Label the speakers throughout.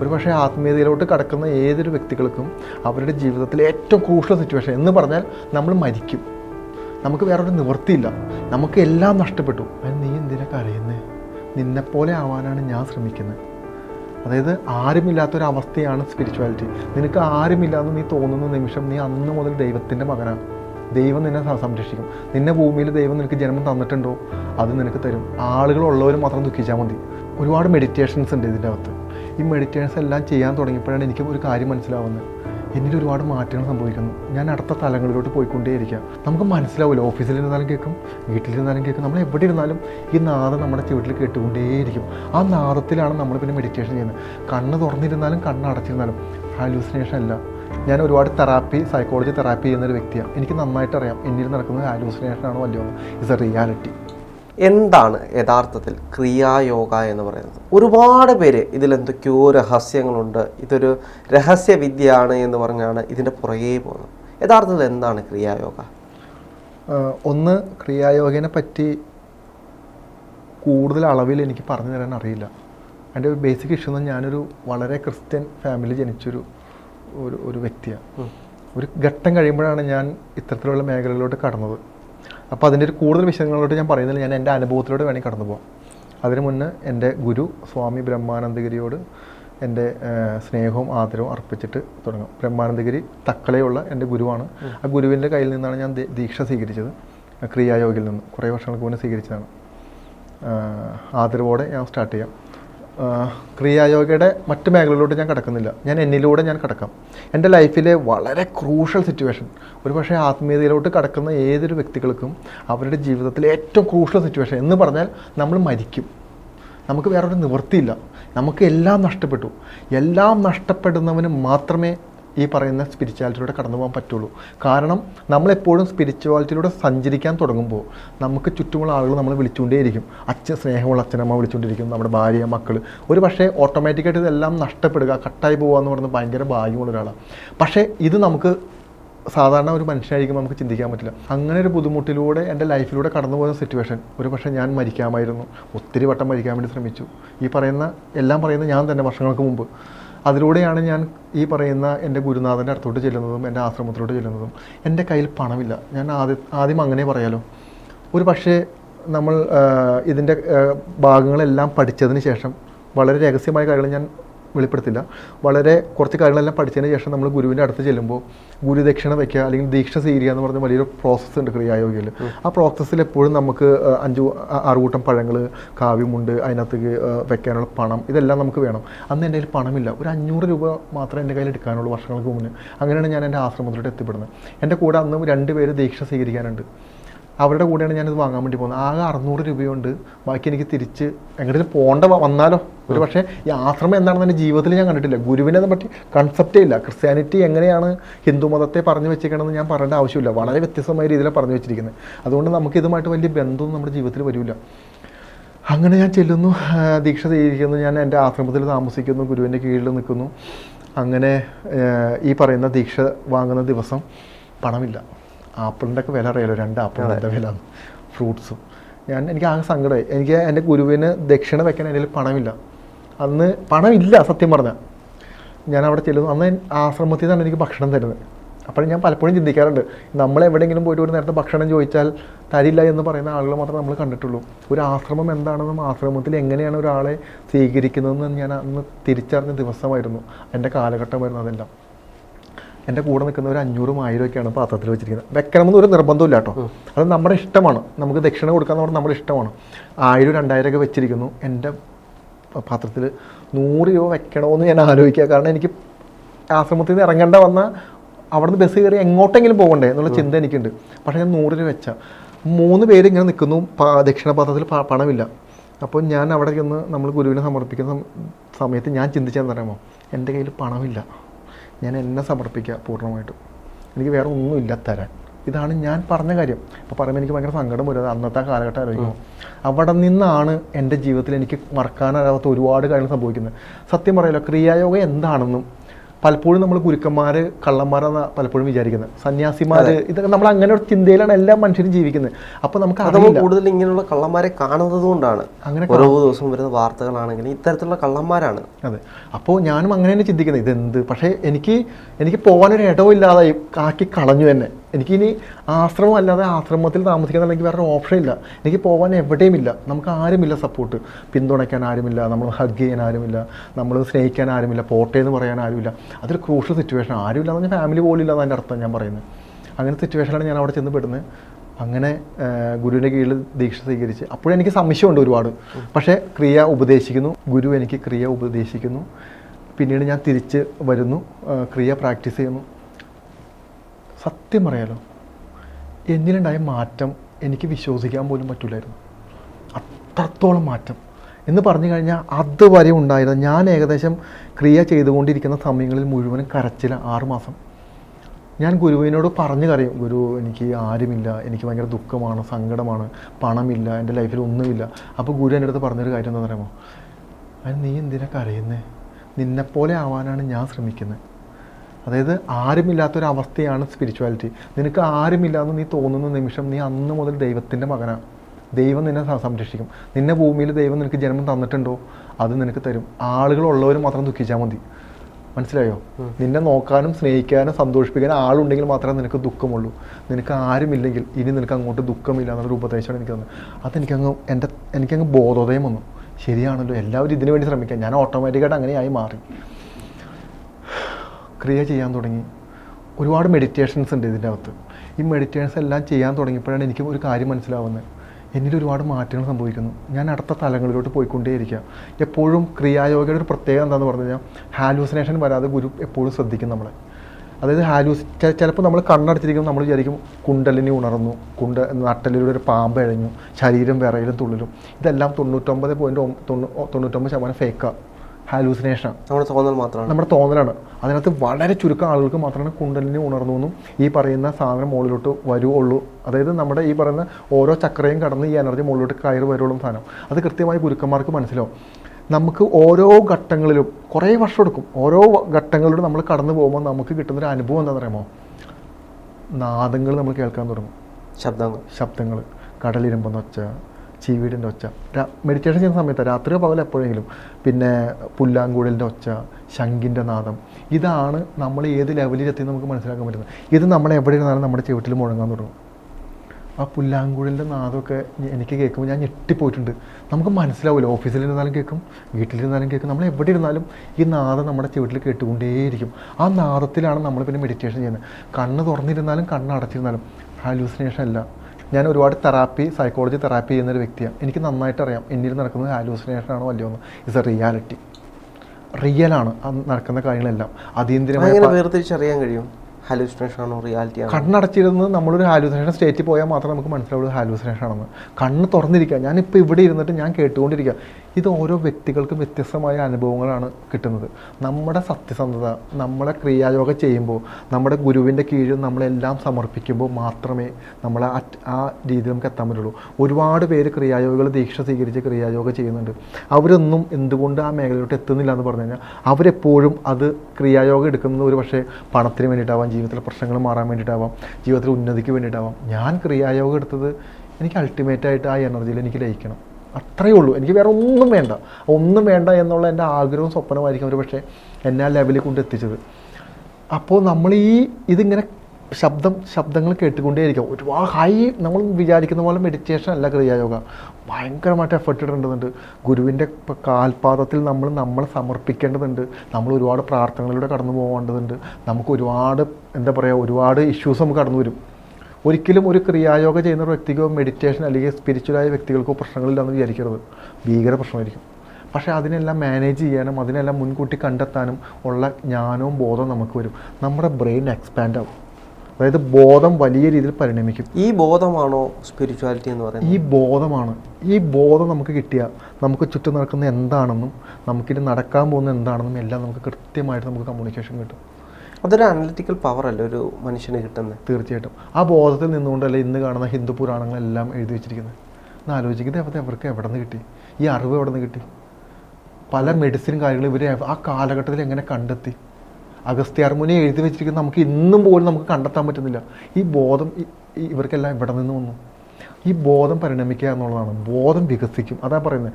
Speaker 1: ഒരു പക്ഷേ ആത്മീയതയിലോട്ട് കടക്കുന്ന ഏതൊരു വ്യക്തികൾക്കും അവരുടെ ജീവിതത്തിലെ ഏറ്റവും ക്രൂഷ്യൽ സിറ്റുവേഷൻ എന്ന് പറഞ്ഞാൽ നമ്മൾ മരിക്കും. നമുക്ക് വേറൊരു നിവൃത്തിയില്ല. നമുക്ക് എല്ലാം നഷ്ടപ്പെട്ടു. അതിന് നീ എന്തിനാ കരയുന്നത് നിന്നെപ്പോലെ ആവാനാണ് ഞാൻ ശ്രമിക്കുന്നത്. അതായത് ആരുമില്ലാത്തൊരവസ്ഥയാണ് സ്പിരിച്വാലിറ്റി നിനക്ക് ആരുമില്ലാന്ന് നീ തോന്നുന്ന നിമിഷം നീ അന്ന് മുതൽ ദൈവത്തിന്റെ മകനാണ്. ദൈവം നിന്നെ സംരക്ഷിക്കും. നിന്നെ ഭൂമിയിൽ ദൈവം നിനക്ക് ജന്മം തന്നിട്ടുണ്ടോ? അത് നിനക്ക് തരും. ആളുകളുള്ളവർ മാത്രം ദുഃഖിച്ചാൽ മതി. ഒരുപാട് മെഡിറ്റേഷൻസ് ഉണ്ട് ഇതിന്റെ അകത്ത്. ഈ മെഡിറ്റേഷൻസ് എല്ലാം ചെയ്യാൻ തുടങ്ങിയപ്പോഴാണ് എനിക്ക് ഒരു കാര്യം മനസ്സിലാവുന്നത്. എന്നിൽ ഒരുപാട് മാറ്റങ്ങൾ സംഭവിക്കുന്നു. ഞാൻ അടുത്ത തലങ്ങളിലോട്ട് പോയിക്കൊണ്ടേയിരിക്കുക നമുക്ക് മനസ്സിലാവില്ല ഓഫീസിലിരുന്നാലും കേൾക്കും വീട്ടിലിരുന്നാലും കേൾക്കും. നമ്മൾ എവിടെ ഇരുന്നാലും ഈ നാദം നമ്മുടെ ചുവട്ടിൽ കേട്ടുകൊണ്ടേയിരിക്കും. ആ നാദത്തിലാണ് നമ്മൾ പിന്നെ മെഡിറ്റേഷൻ ചെയ്യുന്നത്. കണ്ണ് തുറന്നിരുന്നാലും കണ്ണ് അടച്ചിരുന്നാലും. ഹാലൂസിനേഷൻ അല്ല. ഞാൻ ഒരുപാട് തെറാപ്പി സൈക്കോളജി തെറാപ്പി ചെയ്യുന്ന ഒരു വ്യക്തിയാണ്. എനിക്ക് നന്നായിട്ട് അറിയാം. എന്നിൽ നടക്കുന്നത് ഹാലൂസിനേഷൻ ആണോ അല്ലയോ ഇസ് എ റിയാലിറ്റി
Speaker 2: എന്താണ് യഥാർത്ഥത്തിൽ ക്രിയായോഗ എന്ന് പറയുന്നത്? ഒരുപാട് പേര് ഇതിലെന്തൊക്കെയോ രഹസ്യങ്ങളുണ്ട്. ഇതൊരു രഹസ്യവിദ്യയാണ് എന്ന് പറഞ്ഞാണ് ഇതിന്റെ പുറകെ പോകുന്നത്. യഥാർത്ഥത്തിൽ എന്താണ് ക്രിയായോഗ?
Speaker 1: ഒന്ന് ക്രിയായോഗനെ പറ്റി കൂടുതൽ അളവിൽ എനിക്ക് പറഞ്ഞു തരാൻ അറിയില്ല. എന്റെ ഒരു ബേസിക് ഇഷ്യൂ എന്ന് ഞാനൊരു വളരെ ക്രിസ്ത്യൻ ഫാമിലി ജനിച്ചൊരു ഒരു ഒരു വ്യക്തിയാണ്. ഒരു ഘട്ടം കഴിയുമ്പോഴാണ് ഞാൻ ഇത്തരത്തിലുള്ള മേഖലകളിലോട്ട് കടന്നത്. അപ്പോൾ അതിന്റെ ഒരു കൂടുതൽ വിശദങ്ങളിലോട്ട് ഞാൻ പറയുന്നില്ല. ഞാൻ എന്റെ അനുഭവത്തിലൂടെ വേണമെങ്കിൽ കടന്നു പോകാം അതിനു മുന്നേ എന്റെ ഗുരു സ്വാമി ബ്രഹ്മാനന്ദഗിരിയോട് എന്റെ സ്നേഹവും ആദരവും അർപ്പിച്ചിട്ട് തുടങ്ങും. ബ്രഹ്മാനന്ദഗിരി തക്കളയുള്ള എന്റെ ഗുരുവാണ്. ആ ഗുരുവിന്റെ കയ്യിൽ നിന്നാണ് ഞാൻ ദീക്ഷ സ്വീകരിച്ചത്. ക്രിയായോഗിൽ നിന്ന്. കുറേ വർഷങ്ങൾക്ക് മുന്നേ സ്വീകരിച്ചതാണ്. ആദരവോടെ ഞാൻ സ്റ്റാർട്ട് ചെയ്യാം. ക്രിയായോഗയുടെ മറ്റ് മേഖലകളിലോട്ട് ഞാൻ കിടക്കുന്നില്ല. ഞാൻ എന്നിലൂടെ ഞാൻ കിടക്കാം. എന്റെ ലൈഫിലെ വളരെ ക്രൂഷ്യൽ സിറ്റുവേഷൻ. ഒരുപക്ഷെ ആത്മീയതയിലോട്ട് കടക്കുന്ന ഏതൊരു വ്യക്തികൾക്കും അവരുടെ ജീവിതത്തിലെ ഏറ്റവും ക്രൂഷ്യൽ സിറ്റുവേഷൻ എന്ന് പറഞ്ഞാൽ നമ്മൾ മരിക്കും. നമുക്ക് വേറൊരു നിവൃത്തിയില്ല. നമുക്ക് എല്ലാം നഷ്ടപ്പെട്ടു. എല്ലാം നഷ്ടപ്പെടുന്നവന് മാത്രമേ ഈ പറയുന്ന സ്പിരിച്വാലിറ്റിയിലൂടെ കടന്നു പോകാൻ പറ്റുള്ളൂ. കാരണം നമ്മളെപ്പോഴും സ്പിരിച്വാലിറ്റിയിലൂടെ സഞ്ചരിക്കാൻ തുടങ്ങുമ്പോൾ നമുക്ക് ചുറ്റുമുള്ള ആളുകൾ നമ്മൾ വിളിച്ചുകൊണ്ടേയിരിക്കും. അച്ഛൻ സ്നേഹമുള്ള അച്ഛനമ്മ വിളിച്ചുകൊണ്ടിരിക്കും. നമ്മുടെ ഭാര്യ മക്കൾ ഒരു പക്ഷേ ഓട്ടോമാറ്റിക്കായിട്ട് ഇതെല്ലാം നഷ്ടപ്പെടുക കട്ടായി പോകുക എന്ന് പറയുന്നത് ഭയങ്കര ഭാഗ്യമുള്ള ഒരാളാണ്. പക്ഷേ ഇത് നമുക്ക് സാധാരണ ഒരു മനുഷ്യനായിരിക്കും നമുക്ക് ചിന്തിക്കാൻ പറ്റില്ല. അങ്ങനെ ഒരു ബുദ്ധിമുട്ടിലൂടെ എന്റെ ലൈഫിലൂടെ കടന്നു പോകുന്ന സിറ്റുവേഷൻ ഒരു പക്ഷേ ഞാൻ മരിക്കാമായിരുന്നു. ഒത്തിരി വട്ടം മരിക്കാൻ വേണ്ടി ശ്രമിച്ചു. ഈ പറയുന്ന എല്ലാം പറയുന്ന ഞാൻ തന്നെ വർഷങ്ങൾക്ക് മുമ്പ്. അതിലൂടെയാണ് ഞാൻ ഈ പറയുന്ന എന്റെ ഗുരുനാഥന്റെ അടുത്തോട്ട് ചെല്ലുന്നതും എന്റെ ആശ്രമത്തിലോട്ട് ചെല്ലുന്നതും. എന്റെ കയ്യിൽ പണമില്ല. ഞാൻ ആദ്യം ആദ്യം അങ്ങനെ പറയാലോ. ഒരു പക്ഷേ നമ്മൾ ഇതിന്റെ ഭാഗങ്ങളെല്ലാം പഠിച്ചതിന് ശേഷം വളരെ രഹസ്യമായ കാര്യങ്ങൾ ഞാൻ വെളിപ്പെടുത്തില്ല. വളരെ കുറച്ച് കാര്യങ്ങളെല്ലാം പഠിച്ചതിന് ശേഷം നമ്മൾ ഗുരുവിന്റെ അടുത്ത് ചെല്ലുമ്പോൾ ഗുരുദക്ഷിണ വയ്ക്കുക അല്ലെങ്കിൽ ദീക്ഷ സ്വീകരിക്കുക എന്ന് പറഞ്ഞ വലിയൊരു പ്രോസസ്സ് ഉണ്ട് ക്രിയായോഗിയിൽ ആ പ്രോസസ്സിൽ എപ്പോഴും നമുക്ക് അഞ്ചു ആറുകൂട്ടം പഴങ്ങൾ കാവ്യമുണ്ട് അതിനകത്ത് വെക്കാനുള്ള പണം ഇതെല്ലാം നമുക്ക് വേണം. അന്ന് എന്റെ കയ്യിൽ പണമില്ല. ഒരു അഞ്ഞൂറ് രൂപ മാത്രമേ എന്റെ കയ്യിൽ എടുക്കാനുള്ളൂ വർഷങ്ങൾക്ക് മുന്നേ. അങ്ങനെയാണ് ഞാൻ എന്റെ ആശ്രമത്തിലോട്ട് എത്തിപ്പെടുന്നത്. എന്റെ കൂടെ അന്നും രണ്ട് പേര് ദീക്ഷ സ്വീകരിക്കാനുണ്ട്. അവരുടെ കൂടെയാണ് ഞാനിത് വാങ്ങാൻ വേണ്ടി പോകുന്നത്. ആകെ അറുന്നൂറ് രൂപയുണ്ട്. ബാക്കി എനിക്ക് തിരിച്ച് എങ്ങോട്ടും പോകേണ്ട വന്നാലോ? ഒരു പക്ഷേ ഈ ആശ്രമം എന്താണെന്ന് എന്റെ ജീവിതത്തിൽ ഞാൻ കണ്ടിട്ടില്ല. ഗുരുവിനെ പറ്റി കൺസെപ്റ്റേ ഇല്ല. ക്രിസ്ത്യാനിറ്റി എങ്ങനെയാണ് ഹിന്ദു മതത്തെ പറഞ്ഞു വെച്ചേക്കണമെന്ന് ഞാൻ പറയേണ്ട ആവശ്യമില്ല. വളരെ വ്യത്യസ്തമായ രീതിയിലാണ് പറഞ്ഞു വെച്ചിരിക്കുന്നത്. അതുകൊണ്ട് നമുക്ക് ഇതുമായിട്ട് വലിയ ബന്ധമൊന്നും നമ്മുടെ ജീവിതത്തിൽ വരില്ല അങ്ങനെ ഞാൻ ചെല്ലുന്നു. ദീക്ഷ ചെയ്തിരിക്കുന്നു ഞാൻ എന്റെ ആശ്രമത്തിൽ താമസിക്കുന്നു. ഗുരുവിന്റെ കീഴിൽ നിൽക്കുന്നു. അങ്ങനെ ഈ പറയുന്ന ദീക്ഷ വാങ്ങുന്ന ദിവസം പണമില്ല. ആപ്പിളിന്റെ ഒക്കെ വില അറിയാലോ? രണ്ട് ആപ്പിളിന്റെ വില. ഫ്രൂട്ട്സും. ഞാൻ എനിക്ക് ആകെ സങ്കടമായി എനിക്ക് എന്റെ ഗുരുവിന് ദക്ഷിണ വെക്കാൻ എന്റെ പണമില്ല. അന്ന് പണമില്ല സത്യം പറഞ്ഞാൽ ഞാൻ അവിടെ ചെല്ലുന്നു. അന്ന് ആശ്രമത്തിൽ നിന്നാണ് എനിക്ക് ഭക്ഷണം തരുന്നത്. അപ്പോൾ ഞാൻ പലപ്പോഴും ചിന്തിക്കാറുണ്ട്. നമ്മൾ എവിടെയെങ്കിലും പോയിട്ട് ഒരു നേരത്തെ ഭക്ഷണം ചോദിച്ചാൽ തരില്ല എന്ന് പറയുന്ന ആളുകൾ മാത്രമേ നമ്മൾ കണ്ടിട്ടുള്ളൂ. ഒരു ആശ്രമം എന്താണെന്നും ആശ്രമത്തിൽ എങ്ങനെയാണ് ഒരാളെ സ്വീകരിക്കുന്നതെന്ന് ഞാൻ അന്ന് തിരിച്ചറിഞ്ഞ ദിവസമായിരുന്നു. എന്റെ കാലഘട്ടമായിരുന്നു അതെല്ലാം. എന്റെ കൂടെ നിൽക്കുന്ന ഒരു അഞ്ഞൂറും ആയിരം ഒക്കെയാണ് പാത്രത്തിൽ വെച്ചിരിക്കുന്നത്. വെക്കണമെന്ന് ഒരു നിർബന്ധമില്ല കേട്ടോ. അത് നമ്മുടെ ഇഷ്ടമാണ്. നമുക്ക് ദക്ഷിണ കൊടുക്കാന്ന് പറഞ്ഞാൽ നമ്മുടെ ഇഷ്ടമാണ്. ആയിരം രണ്ടായിരം ഒക്കെ വെച്ചിരിക്കുന്നു. എന്റെ പാത്രത്തിൽ നൂറ് രൂപ വെക്കണമെന്ന് ഞാൻ ആലോചിക്കുക. കാരണം എനിക്ക് ആശ്രമത്തിൽ നിന്ന് ഇറങ്ങേണ്ട വന്ന അവിടുന്ന് ബസ് കയറി എങ്ങോട്ടെങ്കിലും പോകണ്ടേ എന്നുള്ള ചിന്ത എനിക്കുണ്ട്. പക്ഷേ ഞാൻ നൂറ് രൂപ വെച്ച. മൂന്ന് പേര് ഇങ്ങനെ നിൽക്കുന്നു. ദക്ഷിണ പാത്രത്തിൽ പണമില്ല. അപ്പോൾ ഞാൻ അവിടെ ചെന്ന് നമ്മൾ ഗുരുവിനെ സമർപ്പിക്കുന്ന സമയത്ത് ഞാൻ ചിന്തിച്ചതെന്ന് പറയുമ്പോൾ എന്റെ കയ്യിൽ പണമില്ല. ഞാൻ എന്നെ സമർപ്പിക്കുക പൂർണമായിട്ടും. എനിക്ക് വേറെ ഒന്നുമില്ല തരാൻ. ഇതാണ് ഞാൻ പറഞ്ഞ കാര്യം. അപ്പോൾ പറയുമ്പോൾ എനിക്ക് ഭയങ്കര സങ്കടം വരും. അന്നത്തെ കാലഘട്ടം ആലോചിക്കുമ്പോൾ അവിടെ നിന്നാണ് എന്റെ ജീവിതത്തിൽ എനിക്ക് മറക്കാനാകാത്ത ഒരുപാട് കാര്യങ്ങൾ സംഭവിക്കുന്നത്. സത്യം പറയലോ ക്രിയായോഗ എന്താണെന്നും പലപ്പോഴും നമ്മൾ ഗുരുക്കന്മാർ കള്ളന്മാരെന്ന പലപ്പോഴും വിചാരിക്കുന്നത്. സന്യാസിമാർ ഇതൊക്കെ നമ്മൾ അങ്ങനെ ഒരു ചിന്തയിലാണ് എല്ലാ മനുഷ്യരും ജീവിക്കുന്നത്. അപ്പോൾ നമുക്ക്
Speaker 2: അത് നമ്മൾ കൂടുതൽ ഇങ്ങനെയുള്ള കള്ളന്മാരെ കാണുന്നത് കൊണ്ടാണ്.
Speaker 1: അങ്ങനെ
Speaker 2: ഓരോ ദിവസം വരുന്ന വാർത്തകളാണെങ്കിലും ഇത്തരത്തിലുള്ള കള്ളന്മാരാണ്.
Speaker 1: അതെ. അപ്പോൾ ഞാനും അങ്ങനെ തന്നെ ചിന്തിക്കുന്നത്. ഇതെന്ത്? പക്ഷേ എനിക്ക് എനിക്ക് പോകാനൊരു ഇടവും ഇല്ലാതായി. കാക്കി കളഞ്ഞു തന്നെ എനിക്കിനി ആശ്രമം അല്ലാതെ ആശ്രമത്തിൽ താമസിക്കാന്നുണ്ടെങ്കിൽ വേറെ ഓപ്ഷൻ ഇല്ല. എനിക്ക് പോകാൻ എവിടെയും ഇല്ല. നമുക്ക് ആരുമില്ല സപ്പോർട്ട് പിന്തുണയ്ക്കാൻ ആരുമില്ല. നമ്മൾ ഹഗ് ചെയ്യാൻ ആരുമില്ല. നമ്മൾ സ്നേഹിക്കാൻ ആരുമില്ല. പോട്ടെ എന്ന് പറയാൻ ആരുമില്ല. അതൊരു ക്രൂഷ്യൽ സിറ്റുവേഷൻ ആരുമില്ല എന്ന് പറഞ്ഞാൽ ഫാമിലി പോലും ഇല്ല എന്നതിന്റെ അർത്ഥം ഞാൻ പറയുന്നത്. അങ്ങനെ സിറ്റുവേഷനാണ് ഞാൻ അവിടെ ചെന്ന് പെടുന്നത്. അങ്ങനെ ഗുരുവിന്റെ കീഴിൽ ദീക്ഷ സ്വീകരിച്ച്. അപ്പോഴും എനിക്ക് സംശയമുണ്ട് ഒരുപാട്. പക്ഷേ ക്രിയ ഉപദേശിക്കുന്നു. ഗുരു എനിക്ക് ക്രിയ ഉപദേശിക്കുന്നു. പിന്നീട് ഞാൻ തിരിച്ച് വരുന്നു. ക്രിയ പ്രാക്ടീസ് ചെയ്യുന്നു. സത്യം പറയാലോ എന്നിലുണ്ടായ മാറ്റം എനിക്ക് വിശ്വസിക്കാൻ പോലും പറ്റില്ലായിരുന്നു അത്രത്തോളം മാറ്റം. എന്ന് പറഞ്ഞു കഴിഞ്ഞാൽ അതുവരെ ഉണ്ടായിരുന്ന ഞാൻ ഏകദേശം ക്രിയ ചെയ്തുകൊണ്ടിരിക്കുന്ന സമയങ്ങളിൽ മുഴുവനും കരച്ചില ആറുമാസം ഞാൻ ഗുരുവിനോട് പറഞ്ഞു കരയും ഗുരു എനിക്ക് ആരുമില്ല എനിക്ക് ഭയങ്കര ദുഃഖമാണ് സങ്കടമാണ് പണമില്ല എന്റെ ലൈഫിൽ ഒന്നുമില്ല. അപ്പോൾ ഗുരു എന്റെ അടുത്ത് പറഞ്ഞൊരു കാര്യം എന്താ പറയുമോ അത് നീ എന്തിനാ കരയുന്നേ? നിന്നെപ്പോലെ ആവാനാണ് ഞാൻ ശ്രമിക്കുന്നത് അതായത് ആരുമില്ലാത്തൊരവസ്ഥയാണ് സ്പിരിച്വാലിറ്റി നിനക്ക് ആരുമില്ലാന്ന് നീ തോന്നുന്ന നിമിഷം നീ അന്ന് മുതൽ ദൈവത്തിന്റെ മകനാണ് ദൈവം നിന്നെ സംരക്ഷിക്കും. നിന്നെ ഭൂമിയിൽ ദൈവം നിനക്ക് ജന്മം തന്നിട്ടുണ്ടോ? അത് നിനക്ക് തരും. ആളുകളുള്ളവർ മാത്രം ദുഃഖിച്ചാൽ മതി. മനസ്സിലായോ? നിന്നെ നോക്കാനും സ്നേഹിക്കാനും സന്തോഷിപ്പിക്കാനും ആളുണ്ടെങ്കിൽ മാത്രമേ നിനക്ക് ദുഃഖമുള്ളൂ. നിനക്ക് ആരുമില്ലെങ്കിൽ ഇനി നിനക്ക് അങ്ങോട്ട് ദുഃഖമില്ല എന്നുള്ള ഉപദേശമാണ് എനിക്ക് തന്നത്. അതെനിക്കങ്ങ് എന്റെ എനിക്കങ്ങ് ബോധോദയം വന്നു. ശരിയാണല്ലോ. എല്ലാവരും ഇതിനു വേണ്ടി ശ്രമിക്കാം. ഞാൻ ഓട്ടോമാറ്റിക്കായിട്ട് അങ്ങനെയായി മാറി. ക്രിയ ചെയ്യാൻ തുടങ്ങി. ഒരുപാട് മെഡിറ്റേഷൻസ് ഉണ്ട് ഇതിന്റെ അകത്ത്. ഈ മെഡിറ്റേഷൻസ് എല്ലാം ചെയ്യാൻ തുടങ്ങിയപ്പോഴാണ് എനിക്ക് ഒരു കാര്യം മനസ്സിലാവുന്നത്. എന്നിൽ ഒരുപാട് മാറ്റങ്ങൾ സംഭവിക്കുന്നു. ഞാൻ അടുത്ത തലങ്ങളിലോട്ട് പോയിക്കൊണ്ടേയിരിക്കാം എപ്പോഴും ക്രിയായോഗയുടെ ഒരു പ്രത്യേകത എന്താണെന്ന് പറഞ്ഞു കഴിഞ്ഞാൽ ഹാലൂസിനേഷൻ വരാതെ ഗുരു എപ്പോഴും ശ്രദ്ധിക്കും നമ്മളെ. അതായത് ഹാലൂസ് ചിലപ്പോൾ നമ്മൾ കണ്ണടച്ചിരിക്കുമ്പോൾ നമ്മൾ വിചാരിക്കും കുണ്ടലിനി ഉണർന്നു. കുണ്ട നട്ടലിലൂടെ ഒരു പാമ്പ് എഴഞ്ഞു. ശരീരം വിറയിലും തുള്ളിലും. ഇതെല്ലാം തൊണ്ണൂറ്റൊമ്പത് പോയിന്റ് തൊണ്ണൂറ്റൊമ്പത് ശതമാനം ഫേക്കാണ് ഹാലൂസിനേഷനാണ്
Speaker 2: നമ്മുടെ തോന്നൽ മാത്രമാണ്.
Speaker 1: നമ്മുടെ തോന്നലാണ്. അതിനകത്ത് വളരെ ചുരുക്കം ആളുകൾക്ക് മാത്രമാണ് കുണ്ടലിനി ഉണർന്നു എന്നും ഈ പറയുന്ന സാധനം മുകളിലോട്ട് വരുവുള്ളൂ. അതായത് നമ്മുടെ ഈ പറയുന്ന ഓരോ ചക്രയും കടന്ന് ഈ എനർജി മുകളിലോട്ട് കയറി വരുള്ളൂ സാധനം. അത് കൃത്യമായി ഗുരുക്കന്മാർക്ക് മനസ്സിലാവും. നമുക്ക് ഓരോ ഘട്ടങ്ങളിലും കുറേ വർഷം എടുക്കും. ഓരോ ഘട്ടങ്ങളിലൂടെ നമ്മൾ കടന്നു പോകുമ്പോൾ നമുക്ക് കിട്ടുന്നൊരു അനുഭവം എന്താണെന്ന് അറിയാമോ നാദങ്ങൾ നമ്മൾ കേൾക്കാൻ തുടങ്ങും.
Speaker 2: ശബ്ദങ്ങൾ.
Speaker 1: ശബ്ദങ്ങൾ. കടലിരുമ്പെന്ന് ഒച്ച ചീവീടിന്റെ ഒച്ച. മെഡിറ്റേഷൻ ചെയ്യുന്ന സമയത്ത് രാത്രിയോ പകൽ എപ്പോഴെങ്കിലും. പിന്നെ പുല്ലാങ്കുഴലിന്റെ ഒച്ച ശംഖിന്റെ നാദം. ഇതാണ് നമ്മൾ ഏത് ലെവലിലെത്തി നമുക്ക് മനസ്സിലാക്കാൻ പറ്റുന്നത്. ഇത് നമ്മൾ എവിടെ ഇരുന്നാലും നമ്മുടെ ചുവട്ടിൽ മുഴങ്ങാൻ തുടങ്ങും. ആ പുല്ലാങ്കുഴലിന്റെ നാദമൊക്കെ എനിക്ക് കേൾക്കുമ്പോൾ ഞാൻ ഞെട്ടിപ്പോയിട്ടുണ്ട്. നമുക്ക് മനസ്സിലാവില്ല ഓഫീസിലിരുന്നാലും കേൾക്കും വീട്ടിലിരുന്നാലും കേൾക്കും. നമ്മൾ എവിടെ ഇരുന്നാലും ഈ നാദം നമ്മുടെ ചുവട്ടിൽ കേട്ടുകൊണ്ടേയിരിക്കും. ആ നാദത്തിലാണ് നമ്മൾ പിന്നെ മെഡിറ്റേഷൻ ചെയ്യുന്നത്. കണ്ണ് തുറന്നിരുന്നാലും കണ്ണ് അടച്ചിരുന്നാലും. ഹാലൂസിനേഷൻ അല്ല. ഞാൻ ഒരുപാട് തെറാപ്പി സൈക്കോളജി തെറാപ്പി ചെയ്യുന്ന ഒരു വ്യക്തിയാണ്. എനിക്ക് നന്നായിട്ട് അറിയാം. എന്നിൽ നടക്കുന്നത് ആണോ അല്ലയോ എന്ന്. ഇസ് എ റിയാലിറ്റി റിയലാണ് നടക്കുന്ന കാര്യങ്ങളെല്ലാം.
Speaker 2: അതീന്ദ്രമായി വേർതിരിച്ചറിയാൻ കഴിയും? ഹലൂസിനേഷൻ ആണോ റിയാലിറ്റി
Speaker 1: കണ്ണടച്ചിരുന്ന് നമ്മളൊരു ഹാലൂസിനേഷൻ സ്റ്റേറ്റിൽ പോയാൽ മാത്രം നമുക്ക് മനസ്സിലാവുള്ളൂ ഹാലൂസിനേഷൻ കണ്ണ് തുറന്നിരിക്കുക. ഞാനിപ്പോൾ ഇവിടെ ഇരുന്നിട്ട് ഞാൻ കേട്ടുകൊണ്ടിരിക്കുക. ഇത് ഓരോ വ്യക്തികൾക്കും വ്യത്യസ്തമായ അനുഭവങ്ങളാണ് കിട്ടുന്നത്. നമ്മുടെ സത്യസന്ധത നമ്മളെ ക്രിയായോഗ ചെയ്യുമ്പോൾ നമ്മുടെ ഗുരുവിന്റെ കീഴിൽ നമ്മളെല്ലാം സമർപ്പിക്കുമ്പോൾ മാത്രമേ നമ്മളെ ആ ആ രീതിയിൽ നമുക്ക് എത്താൻ പറ്റുള്ളൂ. ഒരുപാട് പേര് ക്രിയായോഗികൾ ദീക്ഷ സ്വീകരിച്ച് ക്രിയായോഗ ചെയ്യുന്നുണ്ട്. അവരൊന്നും എന്തുകൊണ്ട് ആ മേഖലയിലോട്ട് എത്തുന്നില്ല എന്ന് പറഞ്ഞു കഴിഞ്ഞാൽ അവരെപ്പോഴും അത് ക്രിയായോഗം എടുക്കുന്നത് ഒരു പക്ഷേ പണത്തിന് വേണ്ടിയിട്ടാവാം ജീവിതത്തിലെ പ്രശ്നങ്ങൾ മാറാൻ വേണ്ടിയിട്ടാവാം ജീവിതത്തിലെ ഉന്നതിക്ക് വേണ്ടിയിട്ടാവാം. ഞാൻ ക്രിയായോഗം എടുത്തത് എനിക്ക് അൾട്ടിമേറ്റായിട്ട് ആ എനർജിയിൽ എനിക്ക് ലയിക്കണം. അത്രയേ ഉള്ളൂ. എനിക്ക് വേറെ ഒന്നും വേണ്ട. ഒന്നും വേണ്ട എന്നുള്ള എന്റെ ആഗ്രഹവും സ്വപ്നമായിരിക്കും ഒരു പക്ഷേ എന്നെ ആ ലെവലിൽ കൊണ്ട് എത്തിച്ചത്. അപ്പോൾ നമ്മൾ ഈ ഇതിങ്ങനെ ശബ്ദം ശബ്ദങ്ങൾ കേട്ടുകൊണ്ടേയിരിക്കും. ഒരുപാട് ഹൈ നമ്മൾ വിചാരിക്കുന്ന പോലെ മെഡിറ്റേഷൻ അല്ല ക്രിയായോഗ. ഭയങ്കരമായിട്ട് എഫർട്ട് ഇടേണ്ടതുണ്ട്. ഗുരുവിന്റെ കാൽപാദത്തിൽ നമ്മൾ നമ്മളെ സമർപ്പിക്കേണ്ടതുണ്ട്. നമ്മൾ ഒരുപാട് പ്രാർത്ഥനകളിലൂടെ കടന്നു പോകേണ്ടതുണ്ട്. നമുക്ക് ഒരുപാട് എന്താ പറയുക ഒരുപാട് ഇഷ്യൂസ് നമുക്ക് കടന്നു വരും. ഒരിക്കലും ഒരു ക്രിയായോഗ ചെയ്യുന്ന ഒരു വ്യക്തിക്കോ മെഡിറ്റേഷൻ അല്ലെങ്കിൽ സ്പിരിച്വലായ വ്യക്തികൾക്കോ പ്രശ്നങ്ങളില്ലാന്ന് വിചാരിക്കരുത്. ഭീകര പ്രശ്നമായിരിക്കും. പക്ഷേ അതിനെല്ലാം മാനേജ് ചെയ്യാനും അതിനെല്ലാം മുൻകൂട്ടി കണ്ടെത്താനും ഉള്ള ജ്ഞാനവും ബോധവും നമുക്ക് വരും. നമ്മുടെ ബ്രെയിൻ എക്സ്പാൻഡ് ആവും. അതായത് ബോധം വലിയ രീതിയിൽ പരിണമിക്കും.
Speaker 2: ഈ ബോധമാണോ സ്പിരിച്വാലിറ്റി എന്ന് പറയുന്നത്?
Speaker 1: ഈ ബോധമാണ്. ഈ ബോധം നമുക്ക് കിട്ടിയാൽ നമുക്ക് ചുറ്റും നടക്കുന്ന എന്താണെന്നും നമുക്കിത് നടക്കാൻ പോകുന്ന എന്താണെന്നും എല്ലാം നമുക്ക് കൃത്യമായിട്ട് നമുക്ക് കമ്മ്യൂണിക്കേഷൻ കിട്ടും.
Speaker 2: അതൊരു അനലിറ്റിക്കൽ പവർ അല്ലേ ഒരു മനുഷ്യന് കിട്ടുന്നത്
Speaker 1: തീർച്ചയായിട്ടും. ആ ബോധത്തിൽ നിന്നുകൊണ്ടല്ലേ ഇന്ന് കാണുന്ന ഹിന്ദു പുരാണങ്ങളെല്ലാം എഴുതി വെച്ചിരിക്കുന്നത്. എന്ന് ആലോചിക്കുന്നത് അവർക്ക് അവർക്ക് എവിടെ നിന്ന് കിട്ടി? ഈ അറിവ് എവിടെ നിന്ന് കിട്ടി? പല മെഡിസിൻ കാര്യങ്ങളും ഇവർ ആ കാലഘട്ടത്തിൽ എങ്ങനെ കണ്ടെത്തി? അഗസ്ത്യാർമുനി എഴുതി വെച്ചിരിക്കുന്നത് നമുക്ക് ഇന്നും പോലും നമുക്ക് കണ്ടെത്താൻ പറ്റുന്നില്ല. ഈ ബോധം ഇവർക്കെല്ലാം ഇവിടെ നിന്ന് വന്നു. ഈ ബോധം പരിണമിക്കുക എന്നുള്ളതാണ്. ബോധം വികസിക്കും. അതാ പറയുന്നത്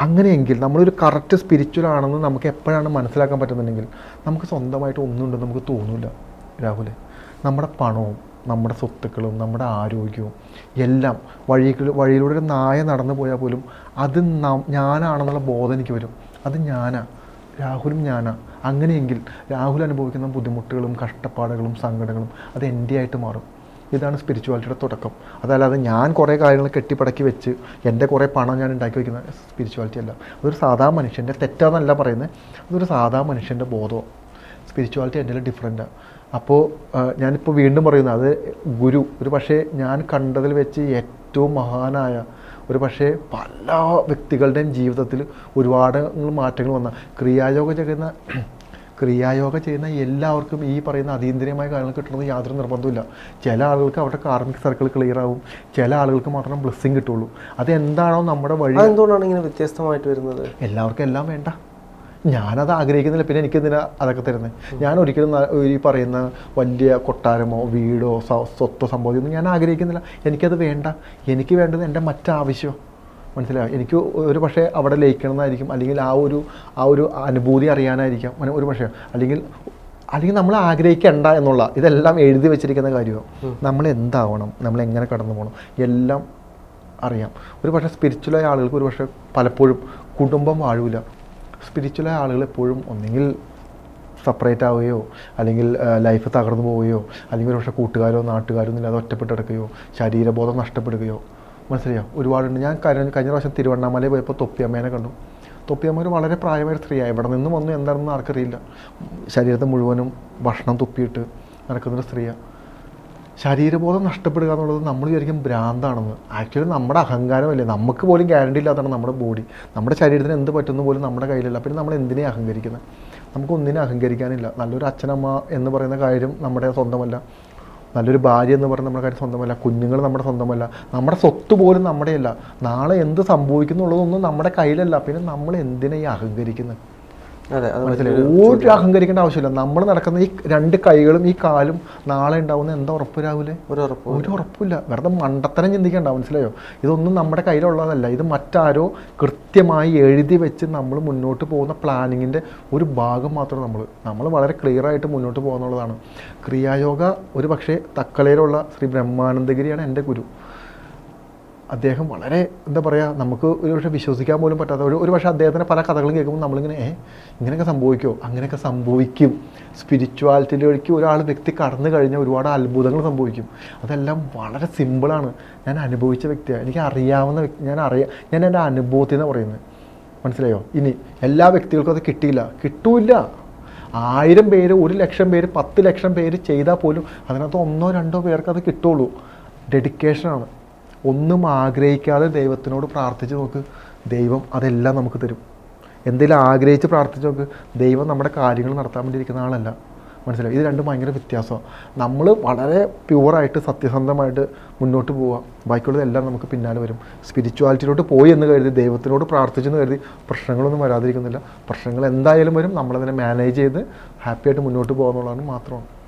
Speaker 1: അങ്ങനെയെങ്കിൽ നമ്മളൊരു കറക്റ്റ് സ്പിരിച്വൽ ആണെന്ന് നമുക്ക് എപ്പോഴാണ് മനസ്സിലാക്കാൻ പറ്റുന്നുണ്ടെങ്കിൽ നമുക്ക് സ്വന്തമായിട്ട് ഒന്നും ഉണ്ടെന്ന് നമുക്ക് തോന്നില്ല രാഹുലെ. നമ്മുടെ പണവും നമ്മുടെ സ്വത്തുക്കളും നമ്മുടെ ആരോഗ്യവും എല്ലാം വഴി വഴിയിലൂടെ ഒരു നായ നടന്നു പോയാൽ പോലും അത് ഞാനാണെന്നുള്ള ബോധം എനിക്ക് വരും. അത് ഞാനാ. രാഹുലും ഞാനാ. അങ്ങനെയെങ്കിൽ രാഹുൽ അനുഭവിക്കുന്ന ബുദ്ധിമുട്ടുകളും കഷ്ടപ്പാടുകളും സങ്കടങ്ങളും അത് എന്റെ ആയിട്ട് മാറും. ഇതാണ് സ്പിരിച്വാലിറ്റിയുടെ തുടക്കം. അതല്ലാതെ ഞാൻ കുറേ കാര്യങ്ങൾ കെട്ടിപ്പടക്കി വെച്ച് എന്റെ കുറേ പണം ഞാൻ ഉണ്ടാക്കി വയ്ക്കുന്ന സ്പിരിച്വാലിറ്റി അല്ല. അതൊരു സാധാ മനുഷ്യന്റെ തെറ്റാന്നല്ല പറയുന്നത് അതൊരു സാധാ മനുഷ്യന്റെ ബോധം സ്പിരിച്വാലിറ്റി എന്റെ ഡിഫറെന്റാണ് അപ്പോൾ ഞാനിപ്പോൾ വീണ്ടും പറയുന്നത് അത് ഗുരു. ഒരു പക്ഷേ ഞാൻ കണ്ടതിൽ വെച്ച് ഏറ്റവും മഹാനായ ഒരു പക്ഷേ പല വ്യക്തികളുടെയും ജീവിതത്തിൽ ഒരുപാട് മാറ്റങ്ങൾ വന്ന ക്രിയായോഗ ചെയ്യുന്ന ക്രിയായോഗ ചെയ്യുന്ന എല്ലാവർക്കും ഈ പറയുന്ന അതീന്ദ്രിയമായ കാര്യങ്ങൾ കിട്ടുന്നത് യാതൊരു നിർബന്ധമില്ല ചില ആളുകൾക്ക് അവരുടെ കാർമിക് സർക്കിൾ ക്ലിയർ ആവും. ചില ആളുകൾക്ക് മാത്രം ബ്ലെസ്സിങ് കിട്ടുള്ളൂ. അതെന്താണോ നമ്മുടെ വഴി
Speaker 2: എന്തുകൊണ്ടാണ് ഇങ്ങനെ വ്യത്യസ്തമായിട്ട് വരുന്നത്?
Speaker 1: എല്ലാവർക്കും എല്ലാം വേണ്ട. ഞാനത് ആഗ്രഹിക്കുന്നില്ല. പിന്നെ എനിക്കെന്തിനാ അതൊക്കെ തരുന്നത് ഞാൻ ഒരിക്കലും ഈ പറയുന്ന വലിയ കൊട്ടാരമോ വീടോ സ്വത്ത് സംഭവമൊന്നും ഞാൻ ആഗ്രഹിക്കുന്നില്ല. എനിക്കത് വേണ്ട. എനിക്ക് വേണ്ടത് എന്റെ മറ്റാവശ്യം. മനസ്സിലായോ? എനിക്ക് ഒരു പക്ഷേ അവിടെ ലയിക്കണമെന്നായിരിക്കും. അല്ലെങ്കിൽ ആ ഒരു ആ ഒരു അനുഭൂതി അറിയാനായിരിക്കാം. ഒരു പക്ഷേ. അല്ലെങ്കിൽ അല്ലെങ്കിൽ നമ്മൾ ആഗ്രഹിക്കേണ്ട എന്നുള്ള ഇതെല്ലാം എഴുതി വെച്ചിരിക്കുന്ന കാര്യമാണ് നമ്മൾ എന്താവണം? നമ്മൾ എങ്ങനെ കടന്നു പോകണം എല്ലാം അറിയാം. ഒരു പക്ഷേ സ്പിരിച്വലായ ആളുകൾക്ക് ഒരു പക്ഷേ പലപ്പോഴും കുടുംബം വാഴൂല. സ്പിരിച്വലായ ആളുകൾ എപ്പോഴും ഒന്നെങ്കിൽ സെപ്പറേറ്റ് ആവുകയോ അല്ലെങ്കിൽ ലൈഫ് തകർന്നു പോവുകയോ അല്ലെങ്കിൽ ഒരുപക്ഷെ കൂട്ടുകാരോ നാട്ടുകാരോ ഒന്നും ഇല്ലാതെ ഒറ്റപ്പെട്ട് കിടക്കുകയോ ശരീരബോധം നഷ്ടപ്പെടുകയോ. മനസ്സിലായോ? ഒരുപാടുണ്ട്. ഞാൻ കഴിഞ്ഞ കഴിഞ്ഞ പ്രാവശ്യം തിരുവണ്ണാമലയിൽ പോയപ്പോൾ തൊപ്പിയമ്മേനെ കണ്ടു. തൊപ്പിയമ്മ ഒരു വളരെ പ്രായമായ സ്ത്രീയായി. എവിടെ നിന്ന് വന്നു എന്താണെന്ന് ആർക്കറിയില്ല. ശരീരത്തെ മുഴുവനും ഭക്ഷണം തുപ്പിയിട്ട് നടക്കുന്നൊരു സ്ത്രീയാണ്. ശരീരബോധം നഷ്ടപ്പെടുക എന്നുള്ളത് നമ്മൾ വിചാരിക്കും ഭ്രാന്താണെന്ന്. ആക്ച്വലി നമ്മുടെ അഹങ്കാരമല്ലേ? നമുക്ക് പോലും ഗ്യാരണ്ടി ഇല്ലാത്തതാണ് നമ്മുടെ ബോഡി നമ്മുടെ ശരീരത്തിന് എന്ത് പറ്റുന്ന പോലും നമ്മുടെ കയ്യിലല്ല. പിന്നെ നമ്മൾ എന്തിനെ അഹങ്കരിക്കുന്നത്? നമുക്കൊന്നിനെ അഹങ്കരിക്കാനില്ല. നല്ലൊരു അച്ഛനമ്മ എന്ന് പറയുന്ന കാര്യം നമ്മുടെ സ്വന്തമല്ല. നല്ലൊരു ഭാര്യ എന്ന് പറയുന്ന നമ്മുടെ കാര്യം സ്വന്തമല്ല. കുഞ്ഞുങ്ങൾ നമ്മുടെ സ്വന്തമല്ല. നമ്മുടെ സ്വത്ത് പോലും നമ്മുടെയല്ല. നാളെ എന്ത് സംഭവിക്കുന്നുള്ളതൊന്നും നമ്മുടെ കയ്യിലല്ല. പിന്നെ നമ്മൾ എന്തിനെ ഈ അഹങ്കരിക്കുന്നത്? ഒരു അഹങ്കരിക്കേണ്ട ആവശ്യമില്ല. നമ്മൾ നടക്കുന്ന ഈ രണ്ട് കൈകളും ഈ കാലും നാളെ ഉണ്ടാവുന്ന എന്താ ഉറപ്പ് രാവിലെ
Speaker 2: ഒരു ഉറപ്പ്
Speaker 1: ഒരു ഉറപ്പില്ല. വെറുതെ മണ്ടത്തരം ചിന്തിക്കണ്ട മനസ്സിലായോ? ഇതൊന്നും നമ്മുടെ കയ്യിലുള്ളതല്ല. ഇത് മറ്റാരോ കൃത്യമായി എഴുതി വെച്ച് നമ്മൾ മുന്നോട്ട് പോകുന്ന പ്ലാനിങ്ങിന്റെ ഒരു ഭാഗം മാത്രം നമ്മൾ നമ്മൾ വളരെ ക്ലിയർ ആയിട്ട് മുന്നോട്ട് പോകുന്നുള്ളതാണ്. ക്രിയായോഗ ഒരു പക്ഷേ തക്കളയിലുള്ള ശ്രീ ബ്രഹ്മാനന്ദഗിരിയാണ് എന്റെ ഗുരു. അദ്ദേഹം വളരെ എന്താ പറയുക നമുക്ക് ഒരു പക്ഷേ വിശ്വസിക്കാൻ പോലും പറ്റാത്ത ഒരു ഒരു പക്ഷേ അദ്ദേഹത്തിന്റെ പല കഥകളും കേൾക്കുമ്പോൾ നമ്മളിങ്ങനെ ഏ ഇങ്ങനെയൊക്കെ സംഭവിക്കുമോ അങ്ങനെയൊക്കെ സംഭവിക്കും. സ്പിരിച്വാലിറ്റിയിലേക്ക് ഒരാൾ വ്യക്തി കടന്നു കഴിഞ്ഞാൽ ഒരുപാട് അത്ഭുതങ്ങൾ സംഭവിക്കും. അതെല്ലാം വളരെ സിമ്പിളാണ് ഞാൻ അനുഭവിച്ച വ്യക്തിയാണ് എനിക്ക് അറിയാവുന്ന വ്യക്തി ഞാൻ അറിയാം ഞാൻ എന്റെ അനുഭവത്തിൽ നിന്ന് പറയുന്നത്. മനസ്സിലായോ? ഇനി എല്ലാ വ്യക്തികൾക്കും അത് കിട്ടിയില്ല. കിട്ടൂല ആയിരം പേര് ഒരു ലക്ഷം പേര് പത്ത് ലക്ഷം പേര് ചെയ്താൽ പോലും അതിനകത്ത് ഒന്നോ രണ്ടോ പേർക്ക് അത് കിട്ടുള്ളൂ. ഡെഡിക്കേഷനാണ് ഒന്നും ആഗ്രഹിക്കാതെ ദൈവത്തിനോട് പ്രാർത്ഥിച്ച് നോക്ക്. ദൈവം അതെല്ലാം നമുക്ക് തരും. എന്തെങ്കിലും ആഗ്രഹിച്ച് പ്രാർത്ഥിച്ച് നോക്ക്. ദൈവം നമ്മുടെ കാര്യങ്ങൾ നടത്താൻ വേണ്ടിയിരിക്കുന്ന ആളല്ല. മനസ്സിലായി? ഇത് രണ്ടും ഭയങ്കര വ്യത്യാസമാണ്. നമ്മൾ വളരെ പ്യുവറായിട്ട് സത്യസന്ധമായിട്ട് മുന്നോട്ട് പോവുക. ബാക്കിയുള്ളതെല്ലാം നമുക്ക് പിന്നാലെ വരും. സ്പിരിച്വാലിറ്റിയിലോട്ട് പോയി എന്ന് കരുതി ദൈവത്തിനോട് പ്രാർത്ഥിച്ചെന്ന് കരുതി പ്രശ്നങ്ങളൊന്നും വരാതിരിക്കുന്നില്ല. പ്രശ്നങ്ങൾ എന്തായാലും വരും. നമ്മളതിനെ മാനേജ് ചെയ്ത് ഹാപ്പിയായിട്ട് മുന്നോട്ട് പോകുക എന്നുള്ളതാണ് മാത്രമാണ്.